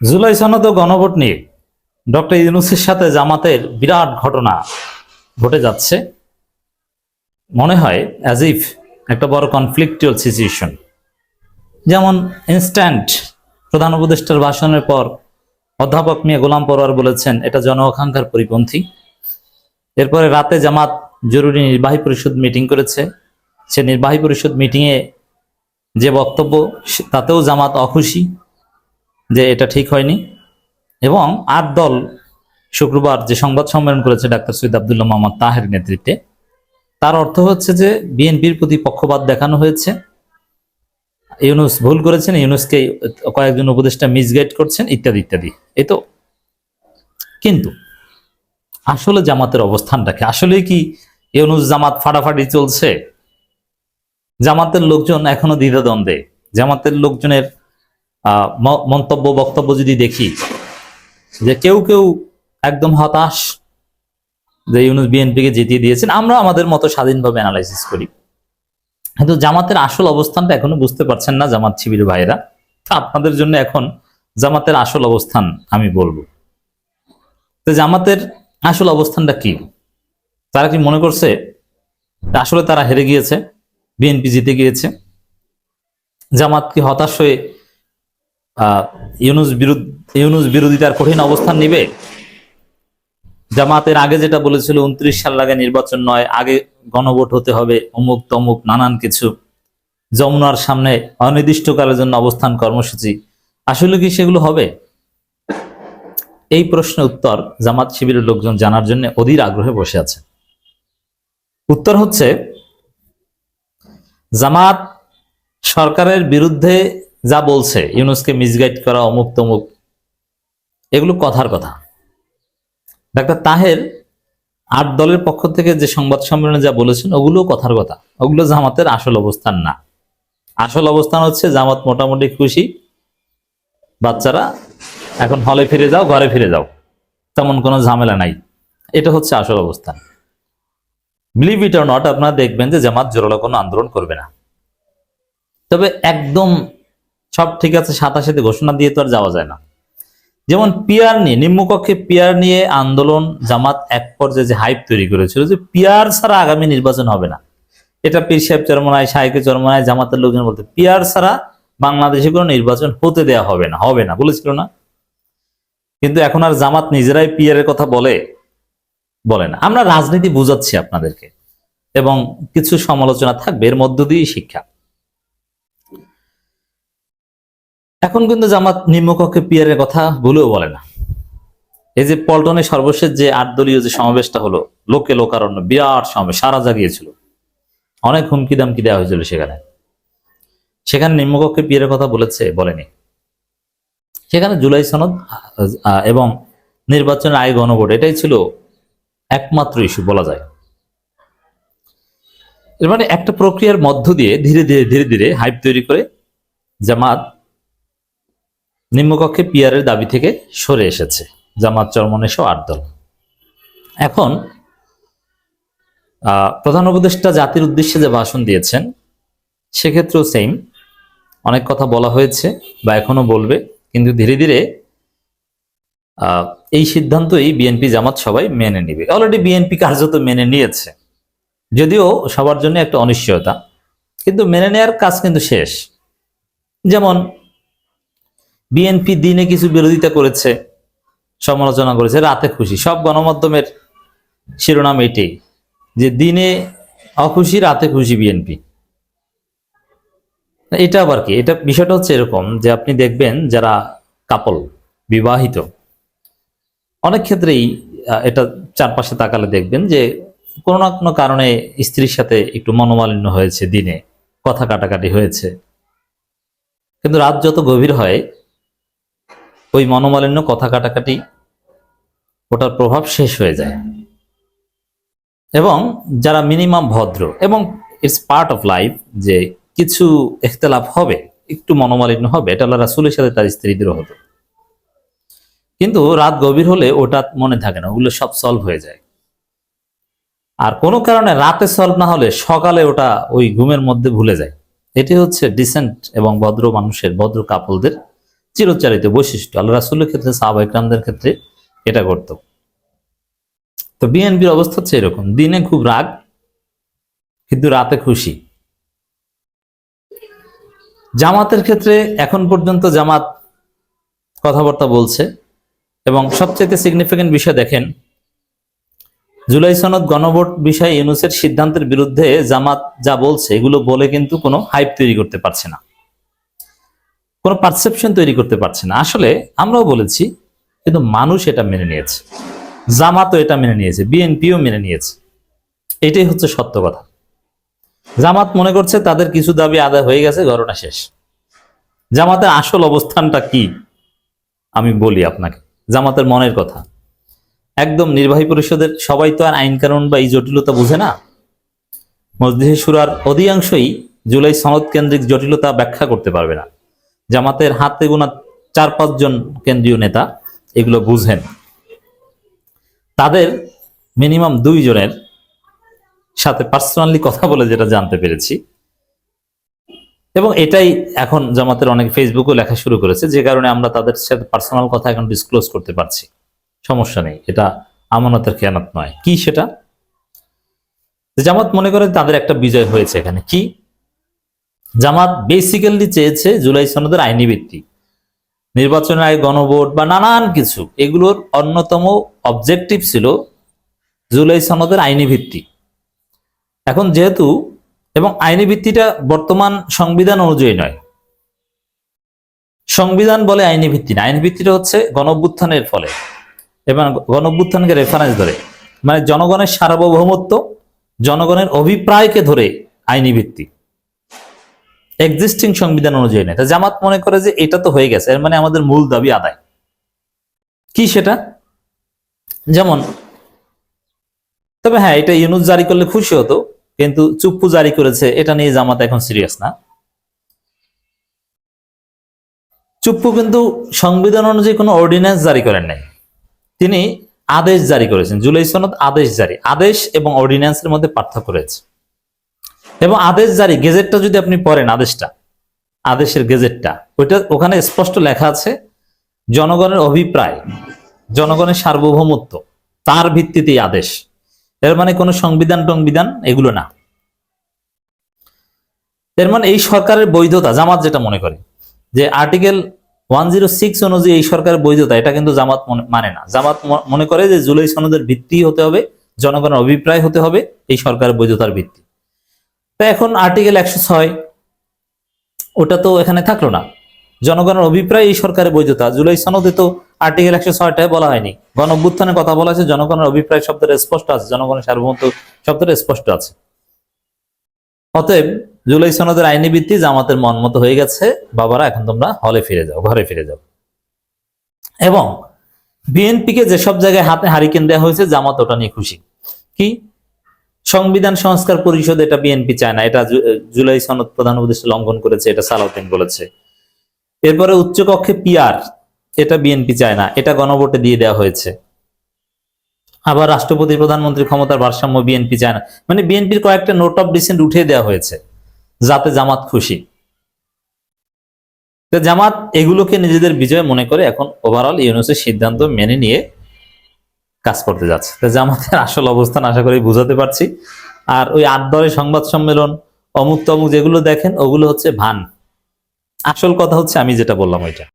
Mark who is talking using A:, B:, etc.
A: জুলাই সনদ ও গণভোট নিয়ে ডক্টর ইউনুসের সাথে জামাতের বিরাট ঘটনা ঘটে যাচ্ছে। মনে হয় অ্যাজ ইফ একটা বড় কনফ্লিক্টুয়াল সিচুয়েশন যেমন ইনস্ট্যান্ট প্রধান উপদেষ্টার ভাষণের পর অধ্যাপক মিয়া গোলাম পরোয়ার বলেছেন, এটা জন আকাঙ্ক্ষার পরিপন্থী। এরপরে রাতে জামাত জরুরি নির্বাহী পরিষদ মিটিং করেছে। সে নির্বাহী পরিষদ মিটিংয়ে যে বক্তব্য তাতেও জামাত অখুশি। যে এটা ঠিক হয়নি। এবং আট দল শুক্রবার যে সংবাদ সম্মেলন করেছে ডাক্তার সৈয়দ আবদুল্লাহ মোহাম্মদ তাহের নেতৃত্বে, তার অর্থ হচ্ছে যে বিএনপির প্রতি পক্ষপাত দেখানো হয়েছে। ইউনুস ভুল করেছেন, ইউনুসকে কয়েকজন উপদেষ্টা মিসগাইড করছেন, ইত্যাদি ইত্যাদি। এই তো। কিন্তু আসলে জামাতের অবস্থানটাকে আসলে কি ইউনুস জামাত ফাটাফাটি চলছে? জামাতের লোকজন এখনও দ্বিধাদ্বন্দ্বে? জামাতের লোকজনের মন্তব্য, বক্তব্য যদি দেখি যে কেউ কেউ একদম হতাশ যে ইউনুস বিএনপিকে জিতিয়ে দিয়েছেন, আমরা আমাদের মতো স্বাধীনভাবে অ্যানালাইসিস করি। কিন্তু জামাতের আসল অবস্থানটা এখনও বুঝতে পারছেন না জামাত শিবির ভাইরা তা আপনাদের জন্য এখন জামাতের আসল অবস্থান আমি বলব। তো জামাতের আসল অবস্থানটা কি? তারা কি মনে করছে আসলে তারা হেরে গিয়েছে, বিএনপি জিতে গিয়েছে? জামাত কি হতাশ হয়ে ইউনুস বিরুদ্ধ ইউনুস বিরোধিতার কঠিন অবস্থান নিবে? জামাতের আগে যেটা বলেছিল, উনত্রিশ সাল আগে নির্বাচন নয়, আগে গণভোট হতে হবে, অমুক তমুক নানান কিছু। যমুনার সামনে অনির্দিষ্টকালের জন্য অবস্থান কর্মসূচি। আসলে কি সেগুলো হবে? এই প্রশ্নের উত্তর জামাত শিবিরের লোকজন জানার জন্য অধীর আগ্রহে বসে আছে। উত্তর হচ্ছে, জামাত সরকারের বিরুদ্ধে যা বলছে, ইউনুসকে মিসগাইড করা অমুক তমুক এগুলো কথার কথা। ডাক্তার তাহের আট দলের পক্ষ থেকে যে সংবাদ সম্মেলনে যা বলেছেন ওগুলো কথার কথা। ওগুলো জামাতের আসল অবস্থান না। আসল অবস্থান হচ্ছে, জামাত মোটামুটি খুশি। বাচ্চারা, এখন হলে ফিরে যাও, ঘরে ফিরে যাও। তেমন কোনো ঝামেলা নাই। এটা হচ্ছে আসল অবস্থান। বিলিভ ইট অর নট আপনারা দেখবেন যে জামাত জোরালো কোনো আন্দোলন করবে না। তবে একদম সব ঠিক আছে সাথে ঘোষণা দিয়ে তো আর যাওয়া যায় না। যেমন পিয়ার নিয়ে, নিম্নকক্ষে পিয়ার নিয়ে আন্দোলন, জামাত এক পর্যায়ে যে হাইপ তৈরি করেছিল যে পিয়ার ছাড়া আগামী নির্বাচন হবে না। এটা পীর সাহেব চরমনায়, শাহেকে চরমনায়, জামাতের লোকজন বলতে, পিয়ার ছাড়া বাংলাদেশে কোনো নির্বাচন হতে দেয়া হবে না হবে না। বলেছিল না? কিন্তু এখন আর জামাত নিজেরাই পিয়ারের কথা বলে বলে না। আমরা রাজনীতি বুঝাচ্ছি আপনাদেরকে এবং কিছু সমালোচনা থাকবে, এর মধ্য দিয়েই শিক্ষা। এখন কিন্তু জামাত নিম্নকক্ষে পিয়ারের কথা ভুলেও বলে না। এই যে পল্টনে সর্বশেষ যে আট দলীয় যে সমাবেশটা হলো, লোকে লোকারণ্য, বিরাট সমাবেশ, সারা জাগিয়েছিল। অনেক হুমকি দামকি দেওয়া হয়েছিল সেখানে। সেখানে নিম্নকক্ষে পিয়ারের কথা বলেছে, বলেনি। সেখানে জুলাই সনদ এবং নির্বাচনের আয় গণভোট, এটাই ছিল একমাত্র ইস্যু বলা যায়। এর মানে একটা প্রক্রিয়ার মধ্য দিয়ে ধীরে ধীরে ধীরে ধীরে হাইপ তৈরি করে জামাত নিম্নকক্ষে পিয়ারের দাবি থেকে সরে এসেছে জামাত চরমনে সহ আট দল। এখন প্রধান উপদেষ্টা জাতির উদ্দেশ্যে যে ভাষণ দিয়েছেন, সেক্ষেত্রেও সেম অনেক কথা বলা হয়েছে বা এখনও বলবে, কিন্তু ধীরে ধীরে এই সিদ্ধান্তই বিএনপি জামাত সবাই মেনে নিবে। অলরেডি বিএনপি কার্যত মেনে নিয়েছে। যদিও সবার জন্য একটা অনিশ্চয়তা, কিন্তু মেনে নেওয়ার কাজ কিন্তু শেষ। যেমন বিএনপি দিনে কিছু বিরোধিতা করেছে, সমালোচনা করেছে, রাতে খুশি, সব গণমাধ্যমের শিরোনাম এটাই যে দিনে অখুশি, রাতে খুশি বিএনপি এটা আবার কি? এটা বিষয়টা হচ্ছে এরকম যে আপনি দেখবেন যারা কাপল বিবাহিত, অনেক ক্ষেত্রেই এটা চারপাশে তাকালে দেখবেন যে কোনো না কোনো কারণে স্ত্রীর সাথে একটু মনোমালিন্য হয়েছে দিনে, কথা কাটাকাটি হয়েছে। কিন্তু রাত যত গভীর হয় ওই মনোমালিন্য কথা কাটাকাটি ওটার প্রভাব শেষ হয়ে যায়। এবং যারা মিনিমাম ভদ্র এবং ইটস পার্ট অফ লাইফ যে কিছু ইখতলাফ হবে, একটু মনোমালিন্য হবে, এটা আল্লাহ রাসুলের সাথে তার স্ত্রীদের হতো। কিন্তু রাত গভীর হলে ওটা মনে থাকে না, ওগুলো সব সলভ হয়ে যায়। আর কোনো কারণে রাতে সলভ না হলে সকালে ওটা ওই ঘুমের মধ্যে ভুলে যায়। এটি হচ্ছে ডিসেন্ট এবং ভদ্র মানুষের, ভদ্র কাপলদের চিরচারিত বৈশিষ্ট্য। আল্লাহ রাসুলের ক্ষেত্রে সাহাবা ইকরামদের ক্ষেত্রে এটা করত তো বিএনপির অবস্থা হচ্ছে এরকম। দিনে খুব রাগ, কিন্তু রাতে খুশি। জামাতের ক্ষেত্রে এখন পর্যন্ত জামাত কথাবার্তা বলছে এবং সবচেয়ে সিগনিফিকেন্ট বিষয় দেখেন, জুলাই সনদ গণভোট বিষয়ে ইউনুসের সিদ্ধান্তের বিরুদ্ধে জামাত যা বলছে, এগুলো বলে কিন্তু কোনো হাইপ তৈরি করতে পারছে না। কোনো পারসেপশন তৈরি করতে পারছে না। আসলে আমরাও বলেছি, কিন্তু মানুষ এটা মেনে নিয়েছে। জামাতও এটা মেনে নিয়েছে বিএনপিও মেনে নিয়েছে। এটাই হচ্ছে সত্য কথা। জামাত মনে করছে তাদের কিছু দাবি আদায় হয়ে গেছে, ঘটনা শেষ। জামাতের আসল অবস্থানটা কি? আমি বলি আপনাকে, জামাতের মনের কথা। একদম নির্বাহী পরিষদের সবাই তো আর আইন কানুন বা এই জটিলতা বুঝে না। মসজিদে সুরার অধিকাংশই জুলাই সনদ কেন্দ্রিক জটিলতা ব্যাখ্যা করতে পারবে না। জামাতের হাতে গোনা চার পাঁচজন কেন্দ্রীয় নেতা এগুলো বুঝেন। তাদের মিনিমাম দুইজনের সাথে পার্সোনালি কথা বলে যেটা জানতে পেরেছি। এবং এটাই এখন জামাতের অনেক ফেসবুকও লেখা শুরু করেছে, যে কারণে আমরা তাদের সাথে পার্সোনাল কথা এখন ডিসক্লোজ করতে পারছি। সমস্যা নেই, এটা আমানতের খেয়ানত নয়। কি সেটা? জামাত মনে করে তাদের একটা বিজয় হয়েছে এখানে। কি? জামাত বেসিক্যালি চেয়েছে জুলাই সনদের আইনি ভিত্তি, নির্বাচনের আগে গণভোট বা নানান কিছু, এগুলোর অন্যতম অবজেক্টিভ ছিল জুলাই সনদের আইনি ভিত্তি। এখন যেহেতু, এবং আইনি ভিত্তিটা বর্তমান সংবিধান অনুযায়ী নয়। সংবিধান বলে আইনি ভিত্তি না, আইনি ভিত্তিটা হচ্ছে গণঅভ্যুত্থানের ফলে, এবং গণভ্যুত্থানকে রেফারেন্স ধরে মানে জনগণের সার্বভৌমত্ব, জনগণের অভিপ্রায়কে ধরে আইনি ভিত্তি। এক্সিস্টিং সংবিধান অনুযায়ী তা জামাত মনে করে যে এটা তো হয়ে গেছে, এর মানে আমাদের মূল দাবি আদায়। কি সেটা? যেমন, তবে হ্যাঁ এটা ইউনুস জারি করলে খুশি হতো, কিন্তু চুপ্পু জারি করেছে, এটা নিয়ে জামাত এখন সিরিয়াস না। চুপ্পু কিন্তু সংবিধান অনুযায়ী কোনো অর্ডিন্যান্স জারি করেন নাই। তিনি আদেশ জারি করেছেন, জুলাই সনদ আদেশ জারি। আদেশ এবং অর্ডিন্যান্সের মধ্যে পার্থক্য রয়েছে। এবং আদেশ জারি, গেজেটটা যদি আপনি পড়েন, আদেশটা, আদেশের গেজেটটা, ওইটা ওখানে স্পষ্ট লেখা আছে, জনগণের অভিপ্রায়, জনগণের সার্বভৌমত্ব, তার ভিত্তিতেই আদেশ। এর মানে কোনো সংবিধান টংবিধান এগুলো না। এর মানে এই সরকারের বৈধতা, জামাত যেটা মনে করে, যে আর্টিকেল ওয়ান জিরো সিক্স অনুযায়ী এই সরকারের বৈধতা, এটা কিন্তু জামাত মনে- না। জামাত মনে করে যে জুলাই সনদের ভিত্তি হতে হবে, জনগণের অভিপ্রায় হতে হবে, এই সরকারের বৈধতার ভিত্তি। তো এখন আর্টিকেল একশো ছয়, ওটা তো এখানে থাকল না। জনগণের অভিপ্রায় এই সরকারের বৈধতা। জুলাই সনদে তো আর্টিকেল একশো ছয়টায় বলা হয়নি। গণ কথা বলা আছে, জনগণের অভিপ্রায় শব্দের স্পষ্ট আছে, জনগণের সার্বভৌমত্ব শব্দের স্পষ্ট আছে। অতএব জুলাই সনদের আইনি ভিত্তি জামাতের মন মতো হয়ে গেছে। বাবারা, এখন তোমরা হলে ফিরে যাও, ঘরে ফিরে যাও। এবং বিএনপিকে যেসব জায়গায় হাতে হারিকেন দেওয়া হয়েছে, জামাত ওটা নিয়ে খুশি। কি? সংবিধান সংস্কার পরিষদ, এটা বিএনপি চায় না, এটা জুলাই সনদ প্রধান উপদেষ্টা লঙ্ঘন করেছে, এটা সালাউদ্দিন বলেছে। এরপরে উচ্চকক্ষে পিআর এটা বিএনপি চায় না, এটা গণভোটে দিয়ে দেওয়া হয়েছে। আবার রাষ্ট্রপতি, প্রধানমন্ত্রী ক্ষমতার ভারসাম্য বিএনপি চায় না। মানে বিএনপির কয়েকটা নোট অফ ডিসেন্ট উঠিয়ে দেওয়া হয়েছে, যাতে জামাত খুশি। জামাত এগুলোকে নিজেদের বিজয় মনে করে এখন ওভারঅল ইউনুসের সিদ্ধান্ত মেনে নিয়ে কাজ করতে যাচ্ছে। জামাতের আসল অবস্থান আশা করি বুঝাতে পারছি। আর ওই আট সংবাদ সম্মেলন অমুক তমুক যেগুলো দেখেন, ওগুলো হচ্ছে ভান। আসল কথা হচ্ছে আমি যেটা বললাম ওইটা।